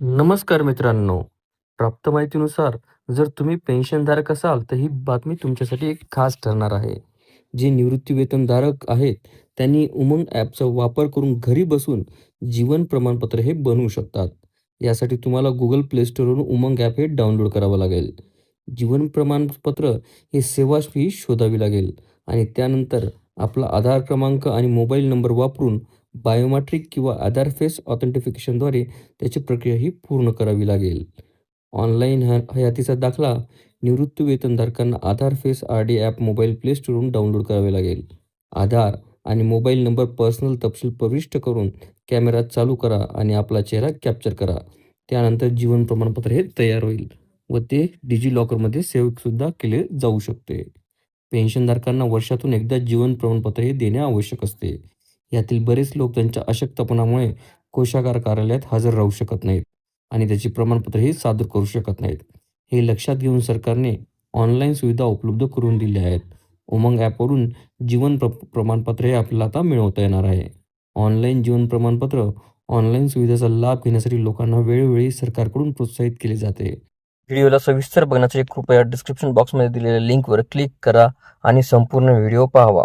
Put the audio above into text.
नमस्कार मित्रांनो. प्राप्त माहितीनुसार जर तुम्ही पेन्शनधारक असाल, तर ही बातमी तुमच्यासाठी एक खास ठरणार आहे. जे निवृत्तीवेतनधारक आहेत, त्यांनी उमंग ॲपचा वापर करून घरी बसून जीवन प्रमाणपत्र हे बनवू शकतात. यासाठी तुम्हाला गुगल प्ले स्टोरवरून उमंग ॲप हे डाउनलोड करावं लागेल. जीवन प्रमाणपत्र ही सेवा फी शोधावी लागेल आणि त्यानंतर आपला आधार क्रमांक आणि मोबाईल नंबर वापरून बायोमेट्रिक किंवा आधार फेस ऑथेंटिफिकेशनद्वारे त्याची प्रक्रिया ही पूर्ण करावी लागेल. ऑनलाईन ह हयातीचा दाखला निवृत्तीवेतनधारकांना Aadhaar face RD app mobile play स्टोअरवरून download करावे लागेल. आधार आणि मोबाईल नंबर पर्सनल तपशील प्रविष्ट करून कॅमेरा चालू करा आणि आपला चेहरा कॅप्चर करा. त्यानंतर जीवन प्रमाणपत्र हे तयार होईल व ते डिजिलॉकरमध्ये लॉकरमध्ये सुद्धा केले जाऊ शकते. पेन्शनधारकांना वर्षातून एकदा जीवन प्रमाणपत्र हे देणे आवश्यक असते. यातील बरेच लोक त्यांच्या अशक्तपणामुळे कोषागार कार्यालयात हजर राहू शकत नाहीत आणि त्याची प्रमाणपत्रही सादर करू शकत नाहीत. हे लक्षात घेऊन सरकारने ऑनलाईन सुविधा उपलब्ध करून दिल्या आहेत. उमंग ॲपवरून जीवन प्र प्रमाणपत्र हे आपल्याला आता मिळवता येणार आहे. ऑनलाईन जीवन प्रमाणपत्र ऑनलाईन सुविधेचा लाभ घेण्यासाठी लोकांना वेळोवेळी सरकारकडून प्रोत्साहित केले जाते. व्हिडिओला सविस्तर बघण्यासाठी कृपया डिस्क्रिप्शन बॉक्समध्ये दिलेल्या लिंकवर क्लिक करा आणि संपूर्ण व्हिडिओ पाहावा.